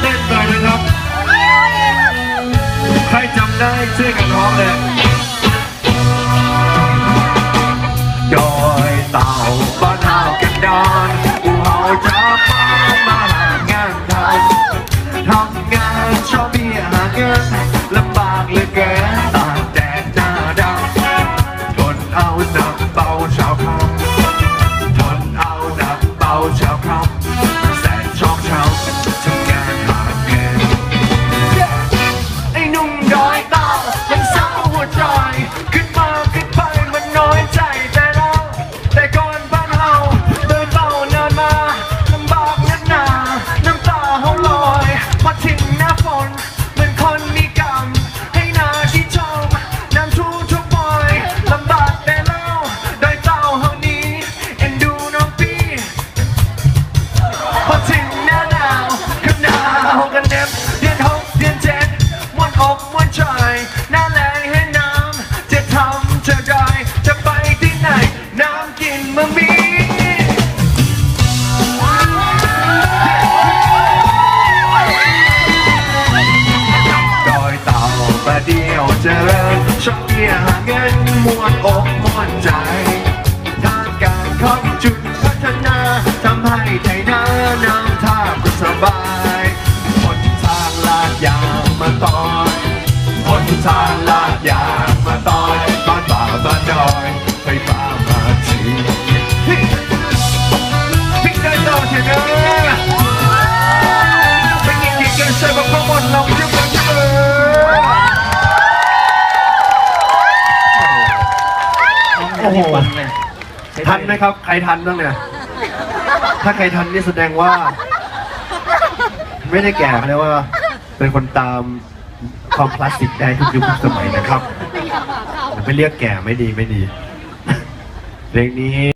เต้นหน่อยนะครับ ใครจำได้ช่วยกันร้องเลยจอยเต่าบ้านเฮากันดอนกูเฮาจะพามาหางานทำทำงานชอบเบี้ยหาเงินลำบากเหลือเกินตาแดดหน้าดำทนเอาหนักเบาชาวคำทนเอาหนักเบาชาวคำแสนชอบชาว เดียวเจริญชอบเกียวหาเงินมวนอกมวนใจทางการข้าจุดพัฒนาทำให้ไทยนาน้ำท่าก็สบายหนทางลาดยางมาต่อยหนทางลาดยาง โอ้โหทันไหมครับ ใครทันบ้างเนี่ย ถ้าใครทันนี่แสดงว่า ไม่ได้แก่เขาเรียกว่า เป็นคนตามความคลาสสิกได้ทุกยุคทุกสมัยนะครับ ไม่เรียกแก่ไม่ดีไม่ดีเพลงนี้